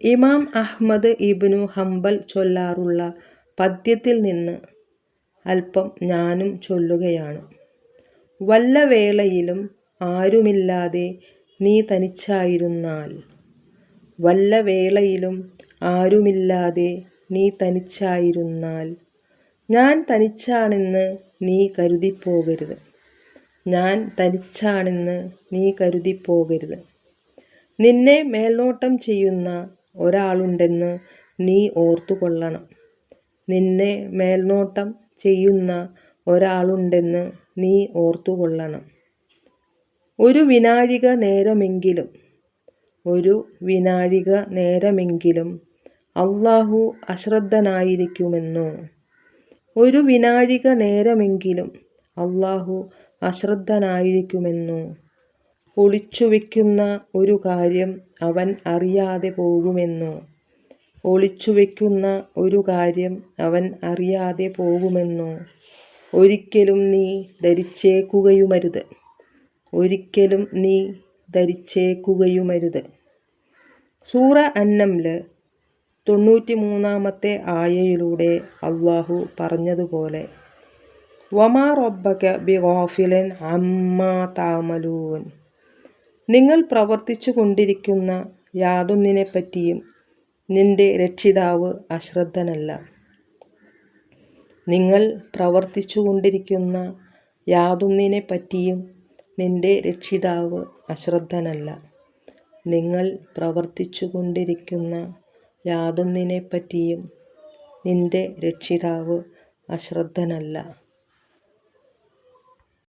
ഇമാം Ahmad ibn Hanbal ചൊല്ലാറുള്ള പദ്യത്തിൽ നിന്ന് അല്പം ഞാനും ചൊല്ലുകയാണ്. വല്ല വേളയിലും ആരുമില്ലാതെ നീ തനിച്ചായിരുന്നാൽ വല്ല വേളയിലും ആരുമില്ലാതെ നീ തനിച്ചായിരുന്നാൽ ഞാൻ തനിച്ചാണെന്ന് നീ കരുതിപ്പോകരുത് ഞാൻ തനിച്ചാണെന്ന് നീ കരുതിപ്പോകരുത് നിന്നെ മേൽനോട്ടം ചെയ്യുന്ന ഒരാളുണ്ടെന്ന് നീ ഓർത്തുകൊള്ളണം. നിന്നെ മേൽനോട്ടം ചെയ്യുന്ന ഒരാളുണ്ടെന്ന് നീ ഓർത്തുകൊള്ളണം. ഒരു വിനാഴിക നേരമെങ്കിലും ഒരു വിനാഴിക നേരമെങ്കിലും അള്ളാഹു അശ്രദ്ധനായിരിക്കുമെന്നോ? ഒരു വിനാഴിക നേരമെങ്കിലും അള്ളാഹു അശ്രദ്ധനായിരിക്കുമെന്നോ? ഒളിച്ചുവെക്കുന്ന ഒരു കാര്യം അവൻ അറിയാതെ പോകുമെന്നോ? ഒളിച്ചുവെക്കുന്ന ഒരു കാര്യം അവൻ അറിയാതെ പോകുമെന്നോ? ഒരിക്കലും നീ ധരിച്ചേക്കുകയുമരുത്. ഒരിക്കലും നീ ധരിച്ചേക്കുകയുമരുത്. സൂറ അന്നംൽ തൊണ്ണൂറ്റി മൂന്നാമത്തെ ആയയിലൂടെ അള്ളാഹു പറഞ്ഞതുപോലെ വമാ റബ്ബക ബി ഗോഫിലൻ അമ്മാ താമലൂൻ. നിങ്ങൾ പ്രവർത്തിച്ചു കൊണ്ടിരിക്കുന്ന യാതൊന്നിനെപ്പറ്റിയും നിന്റെ രക്ഷിതാവ് അശ്രദ്ധനല്ല. നിങ്ങൾ പ്രവർത്തിച്ചു കൊണ്ടിരിക്കുന്ന യാതൊന്നിനെപ്പറ്റിയും നിന്റെ രക്ഷിതാവ് അശ്രദ്ധനല്ല. നിങ്ങൾ പ്രവർത്തിച്ചു കൊണ്ടിരിക്കുന്ന യാതൊന്നിനെപ്പറ്റിയും നിന്റെ രക്ഷിതാവ് അശ്രദ്ധനല്ല.